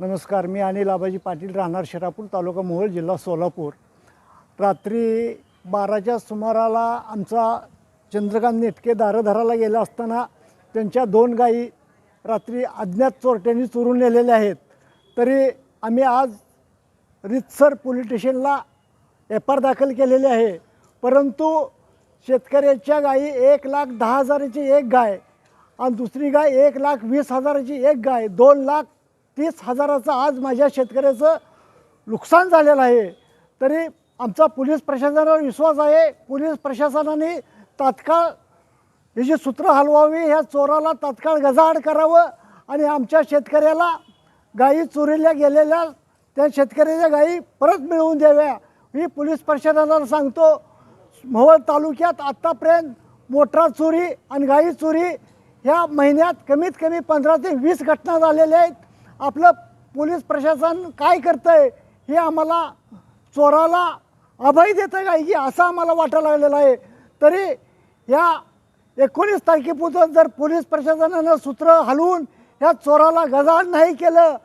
नमस्कार मी अनिल आबाजी पाटील राहणार शिरापूर तालुका मोहोळ जिल्हा सोलापूर. रात्री बाराच्या सुमाराला आमचा चंद्रकांत नेटके दारधराला गेला असताना त्यांच्या दोन गायी रात्री अज्ञात चोरट्यांनी चोरून नेलेल्या आहेत. तरी आम्ही आज रितसर पोलीस स्टेशनला एफ आर दाखल केलेले आहे. परंतु शेतकऱ्याच्या गायी एक लाख दहा हजाराची एक गाय आणि दुसरी गाय एक लाख वीस हजाराची एक गाय दोन लाख तीस हजाराचं आज माझ्या शेतकऱ्याचं नुकसान झालेलं आहे. तरी आमचा पोलीस प्रशासनावर विश्वास आहे. पोलीस प्रशासनाने तात्काळ ही जी सूत्र हलवावी ह्या चोराला तात्काळ गजाआड करावं आणि आमच्या शेतकऱ्याला गायी चोरीला गेलेल्या त्या शेतकऱ्याच्या गायी परत मिळवून द्याव्या. मी पोलीस प्रशासनाला सांगतो मोहोळ तालुक्यात आत्तापर्यंत मोटार चोरी आणि गाई चोरी ह्या महिन्यात कमीत कमी पंधरा ते वीस घटना झालेल्या आहेत. आपलं पोलीस प्रशासन काय करतं आहे हे आम्हाला चोराला अभय देतं काय की असं आम्हाला वाटायला लागलेलं आहे. तरी या एकोणीस तारखेपासून जर पोलीस प्रशासनानं सूत्र हलवून ह्या चोराला गजाड नाही केलं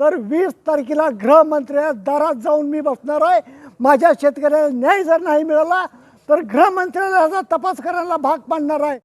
तर वीस तारखेला गृहमंत्र्या दारात जाऊन मी बसणार आहे. माझ्या शेतकऱ्याला न्याय जर नाही मिळाला तर गृहमंत्र्याला याचा तपास करायला भाग पाडणार आहे.